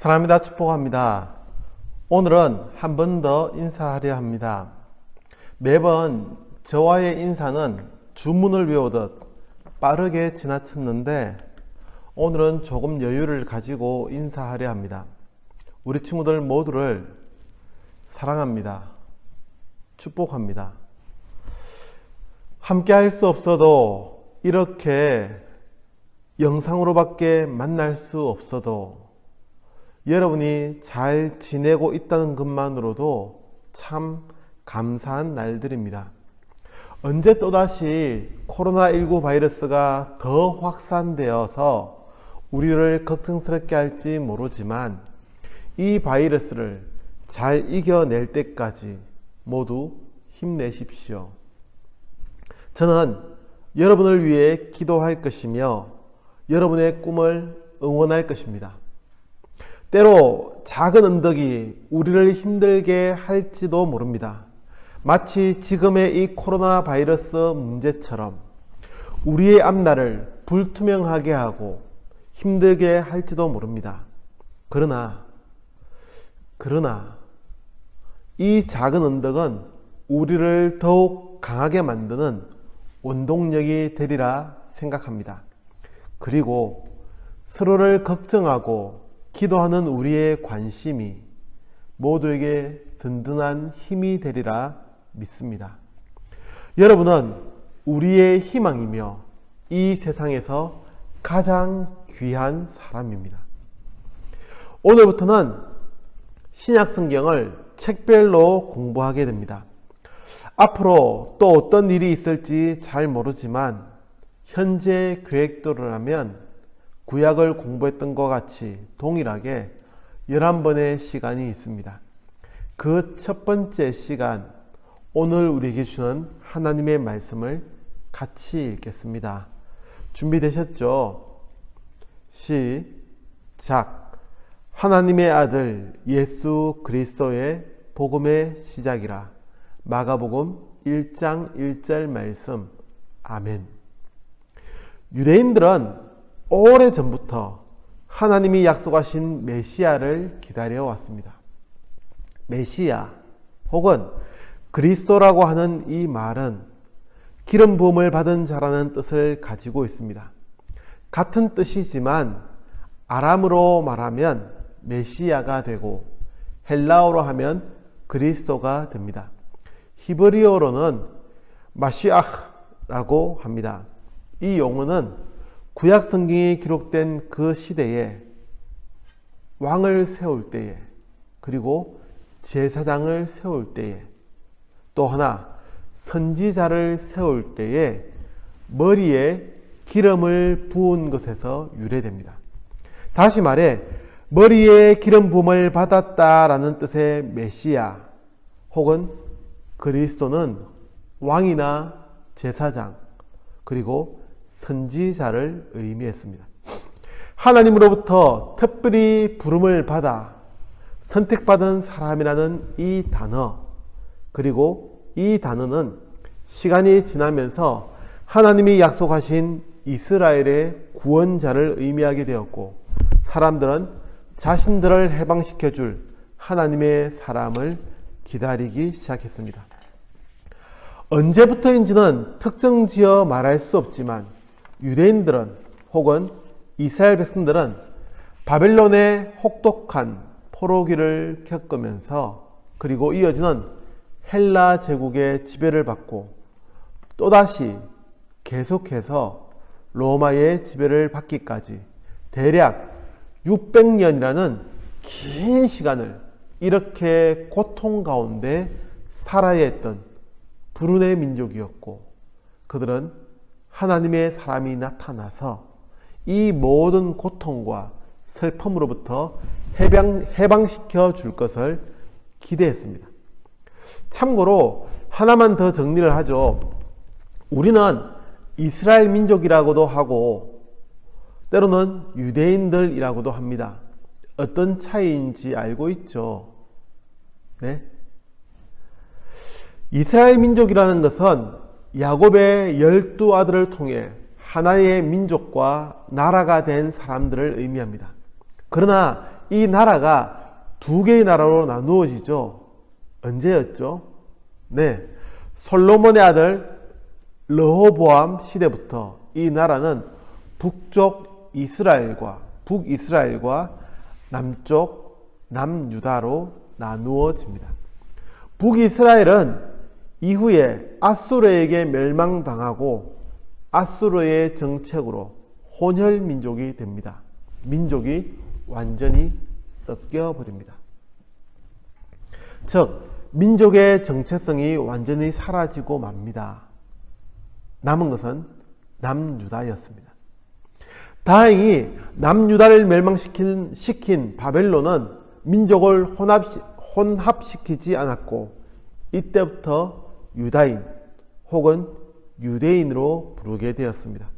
사랑합니다. 축복합니다. 오늘은 한 번 더 인사하려 합니다. 매번 저와의 인사는 주문을 외우듯 빠르게 지나쳤는데 오늘은 조금 여유를 가지고 인사하려 합니다. 우리 친구들 모두를 사랑합니다. 축복합니다. 함께 할 수 없어도 이렇게 영상으로밖에 만날 수 없어도 여러분이 잘 지내고 있다는 것만으로도 참 감사한 날들입니다. 언제 또다시 코로나19 바이러스가 더 확산되어서 우리를 걱정스럽게 할지 모르지만 이 바이러스를 잘 이겨낼 때까지 모두 힘내십시오. 저는 여러분을 위해 기도할 것이며 여러분의 꿈을 응원할 것입니다. 때로 작은 언덕이 우리를 힘들게 할지도 모릅니다. 마치 지금의 이 코로나 바이러스 문제처럼 우리의 앞날을 불투명하게 하고 힘들게 할지도 모릅니다. 그러나, 그러나, 이 작은 언덕은 우리를 더욱 강하게 만드는 원동력이 되리라 생각합니다. 그리고 서로를 걱정하고 기도하는 우리의 관심이 모두에게 든든한 힘이 되리라 믿습니다. 여러분은 우리의 희망이며 이 세상에서 가장 귀한 사람입니다. 오늘부터는 신약 성경을 책별로 공부하게 됩니다. 앞으로 또 어떤 일이 있을지 잘 모르지만 현재 계획대로라면 구약을 공부했던 것 같이 동일하게 11번의 시간이 있습니다. 그 첫 번째 시간, 오늘 우리에게 주는 하나님의 말씀을 같이 읽겠습니다. 준비되셨죠? 시작. 하나님의 아들 예수 그리스도의 복음의 시작이라. 마가복음 1장 1절 말씀. 아멘. 유대인들은 오래 전부터 하나님이 약속하신 메시아를 기다려 왔습니다. 메시아 혹은 그리스도라고 하는 이 말은 기름 부음을 받은 자라는 뜻을 가지고 있습니다. 같은 뜻이지만 아람으로 말하면 메시아가 되고 헬라어로 하면 그리스도가 됩니다. 히브리어로는 마시아흐라고 합니다. 이 용어는 구약 성경이 기록된 그 시대에 왕을 세울 때에 그리고 제사장을 세울 때에 또 하나 선지자를 세울 때에 머리에 기름을 부은 것에서 유래됩니다. 다시 말해 머리에 기름 부음을 받았다라는 뜻의 메시아 혹은 그리스도는 왕이나 제사장 그리고 선지자를 의미했습니다. 하나님으로부터 특별히 부름을 받아 선택받은 사람이라는 이 단어 그리고 이 단어는 시간이 지나면서 하나님이 약속하신 이스라엘의 구원자를 의미하게 되었고 사람들은 자신들을 해방시켜 줄 하나님의 사람을 기다리기 시작했습니다. 언제부터인지는 특정 지어 말할 수 없지만 유대인들은 혹은 이스라엘 백성들은 바벨론의 혹독한 포로기를 겪으면서 그리고 이어지는 헬라 제국의 지배를 받고 또다시 계속해서 로마의 지배를 받기까지 대략 600년이라는 긴 시간을 이렇게 고통 가운데 살아야 했던 불운의 민족이었고 그들은 하나님의 사람이 나타나서 이 모든 고통과 슬픔으로부터 해방, 해방시켜 줄 것을 기대했습니다. 참고로 하나만 더 정리를 하죠. 우리는 이스라엘 민족이라고도 하고 때로는 유대인들이라고도 합니다. 어떤 차이인지 알고 있죠? 네? 이스라엘 민족이라는 것은 야곱의 열두 아들을 통해 하나의 민족과 나라가 된 사람들을 의미합니다. 그러나 이 나라가 두 개의 나라로 나누어지죠. 언제였죠? 네. 솔로몬의 아들 르호보암 시대부터 이 나라는 북쪽 이스라엘과 북이스라엘과 남쪽 남유다로 나누어집니다. 북이스라엘은 이후에 아수르에게 멸망당하고 아수르의 정책으로 혼혈 민족이 됩니다. 민족이 완전히 섞여 버립니다. 즉 민족의 정체성이 완전히 사라지고 맙니다. 남은 것은 남유다였습니다. 다행히 남유다를 멸망시킨 시킨 바벨론은 민족을 혼합, 혼합시키지 않았고 이때부터 유다인 혹은 유대인으로 부르게 되었습니다.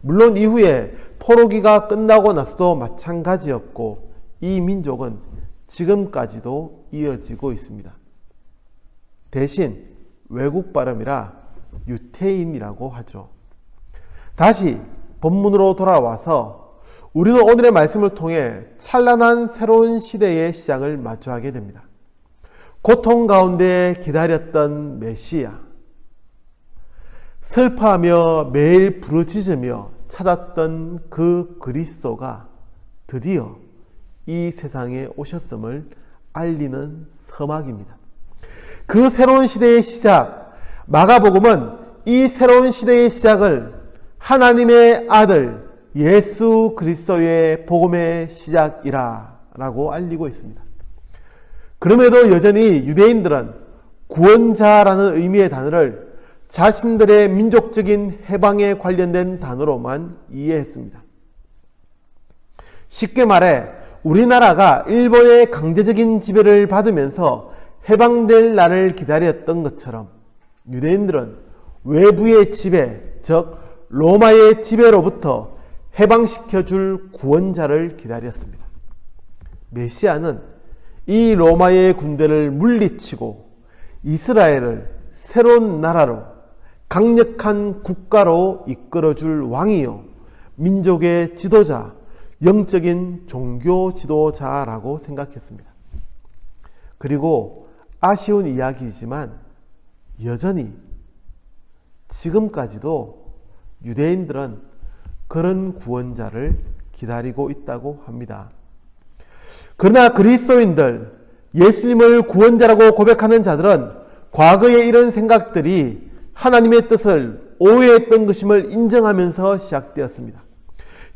물론 이후에 포로기가 끝나고 나서도 마찬가지였고 이 민족은 지금까지도 이어지고 있습니다. 대신 외국 발음이라 유태인이라고 하죠. 다시 본문으로 돌아와서 우리는 오늘의 말씀을 통해 찬란한 새로운 시대의 시작을 마주하게 됩니다. 고통 가운데 기다렸던 메시아, 슬퍼하며 매일 부르짖으며 찾았던 그 그리스도가 드디어 이 세상에 오셨음을 알리는 서막입니다. 그 새로운 시대의 시작, 마가복음은 이 새로운 시대의 시작을 하나님의 아들 예수 그리스도의 복음의 시작이라 라고 알리고 있습니다. 그럼에도 여전히 유대인들은 구원자라는 의미의 단어를 자신들의 민족적인 해방에 관련된 단어로만 이해했습니다. 쉽게 말해 우리나라가 일본의 강제적인 지배를 받으면서 해방될 날을 기다렸던 것처럼 유대인들은 외부의 지배, 즉 로마의 지배로부터 해방시켜 줄 구원자를 기다렸습니다. 메시아는 이 로마의 군대를 물리치고 이스라엘을 새로운 나라로 강력한 국가로 이끌어줄 왕이요. 민족의 지도자, 영적인 종교 지도자라고 생각했습니다. 그리고 아쉬운 이야기이지만 여전히 지금까지도 유대인들은 그런 구원자를 기다리고 있다고 합니다. 그러나 그리스도인들, 예수님을 구원자라고 고백하는 자들은 과거의 이런 생각들이 하나님의 뜻을 오해했던 것임을 인정하면서 시작되었습니다.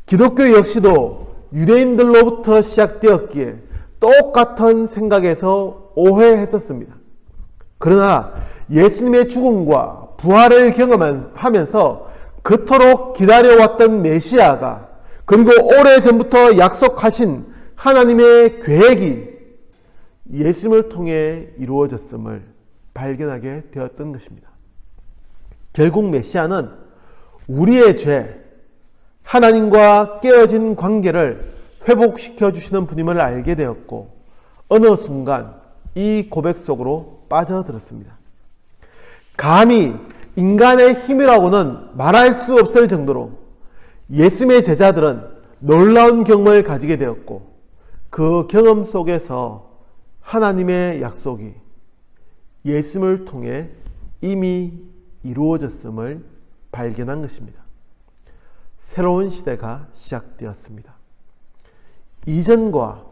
기독교 역시도 유대인들로부터 시작되었기에 똑같은 생각에서 오해했었습니다. 그러나 예수님의 죽음과 부활을 경험하면서 그토록 기다려왔던 메시아가 그리고 오래전부터 약속하신 하나님의 계획이 예수님을 통해 이루어졌음을 발견하게 되었던 것입니다. 결국 메시아는 우리의 죄, 하나님과 깨어진 관계를 회복시켜 주시는 분임을 알게 되었고 어느 순간 이 고백 속으로 빠져들었습니다. 감히 인간의 힘이라고는 말할 수 없을 정도로 예수님의 제자들은 놀라운 경험을 가지게 되었고 그 경험 속에서 하나님의 약속이 예수님을 통해 이미 이루어졌음을 발견한 것입니다. 새로운 시대가 시작되었습니다. 이전과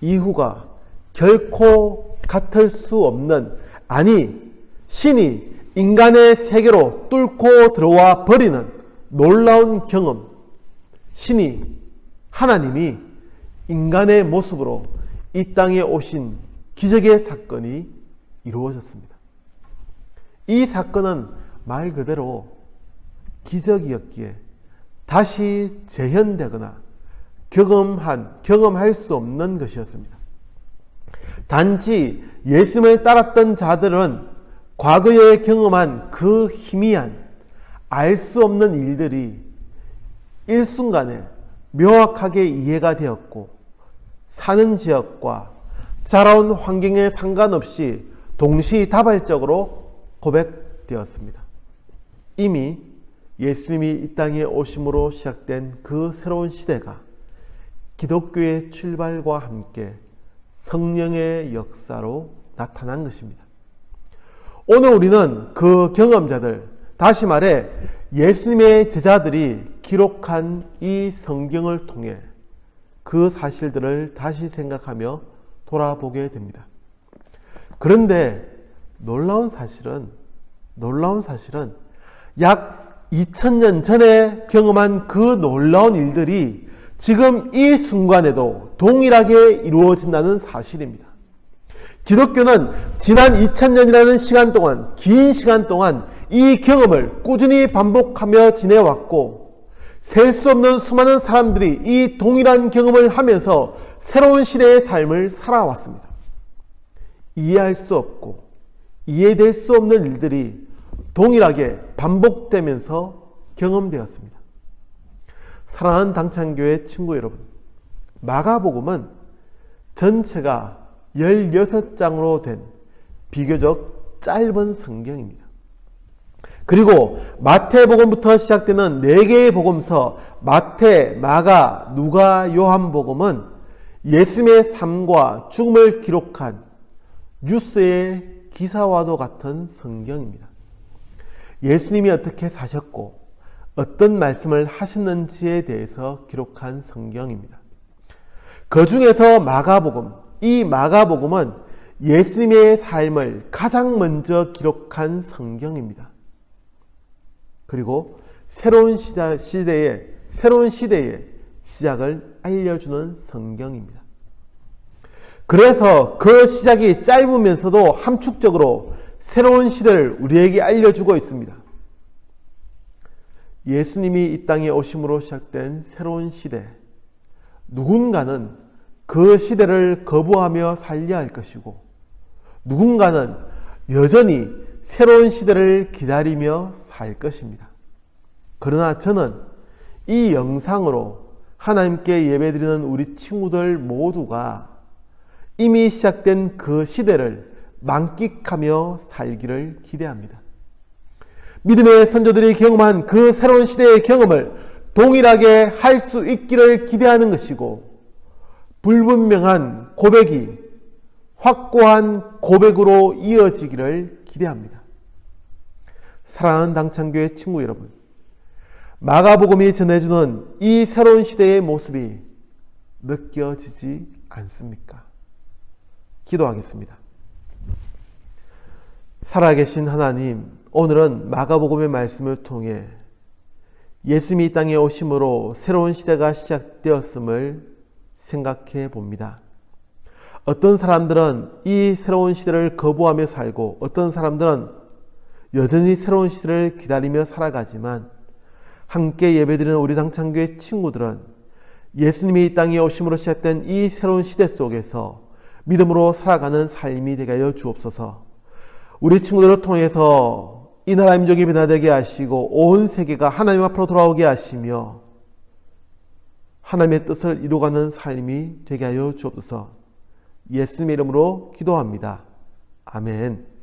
이후가 결코 같을 수 없는, 아니, 신이 인간의 세계로 뚫고 들어와 버리는 놀라운 경험. 신이, 하나님이 인간의 모습으로 이 땅에 오신 기적의 사건이 이루어졌습니다. 이 사건은 말 그대로 기적이었기에 다시 재현되거나 경험한, 경험할 수 없는 것이었습니다. 단지 예수님을 따랐던 자들은 과거에 경험한 그 희미한 알 수 없는 일들이 일순간에 명확하게 이해가 되었고 사는 지역과 자라온 환경에 상관없이 동시다발적으로 고백되었습니다. 이미 예수님이 이 땅에 오심으로 시작된 그 새로운 시대가 기독교의 출발과 함께 성령의 역사로 나타난 것입니다. 오늘 우리는 그 경험자들, 다시 말해 예수님의 제자들이 기록한 이 성경을 통해 그 사실들을 다시 생각하며 돌아보게 됩니다. 그런데 놀라운 사실은, 놀라운 사실은 약 2000년 전에 경험한 그 놀라운 일들이 지금 이 순간에도 동일하게 이루어진다는 사실입니다. 기독교는 지난 2000년이라는 시간 동안, 긴 시간 동안 이 경험을 꾸준히 반복하며 지내왔고, 셀 수 없는 수많은 사람들이 이 동일한 경험을 하면서 새로운 시대의 삶을 살아왔습니다. 이해할 수 없고, 이해될 수 없는 일들이 동일하게 반복되면서 경험되었습니다. 사랑하는 당찬교회 친구 여러분, 마가복음은 전체가 16장으로 된 비교적 짧은 성경입니다. 그리고 마태복음부터 시작되는 4개의 복음서, 마태, 마가, 누가, 요한복음은 예수님의 삶과 죽음을 기록한 뉴스의 기사와도 같은 성경입니다. 예수님이 어떻게 사셨고, 어떤 말씀을 하셨는지에 대해서 기록한 성경입니다. 그 중에서 마가복음, 이 마가복음은 예수님의 삶을 가장 먼저 기록한 성경입니다. 그리고 새로운 시대, 시대의 새로운 시대의 시작을 알려주는 성경입니다. 그래서 그 시작이 짧으면서도 함축적으로 새로운 시대를 우리에게 알려주고 있습니다. 예수님이 이 땅에 오심으로 시작된 새로운 시대. 누군가는 그 시대를 거부하며 살려야 할 것이고, 누군가는 여전히 새로운 시대를 기다리며 살 것입니다. 그러나 저는 이 영상으로 하나님께 예배드리는 우리 친구들 모두가 이미 시작된 그 시대를 만끽하며 살기를 기대합니다. 믿음의 선조들이 경험한 그 새로운 시대의 경험을 동일하게 할 수 있기를 기대하는 것이고, 불분명한 고백이 확고한 고백으로 이어지기를 기대합니다. 사랑하는 당창교회 친구 여러분, 마가복음이 전해주는 이 새로운 시대의 모습이 느껴지지 않습니까? 기도하겠습니다. 살아계신 하나님, 오늘은 마가복음의 말씀을 통해 예수님이 이 땅에 오심으로 새로운 시대가 시작되었음을 생각해 봅니다. 어떤 사람들은 이 새로운 시대를 거부하며 살고 어떤 사람들은 여전히 새로운 시대를 기다리며 살아가지만 함께 예배드리는 우리 당창교회 친구들은 예수님이 이 땅에 오심으로 시작된 이 새로운 시대 속에서 믿음으로 살아가는 삶이 되게 하여 주옵소서. 우리 친구들을 통해서 이 나라 민족이 변화되게 하시고 온 세계가 하나님 앞으로 돌아오게 하시며 하나님의 뜻을 이루가는 삶이 되게 하여 주옵소서. 예수님의 이름으로 기도합니다. 아멘.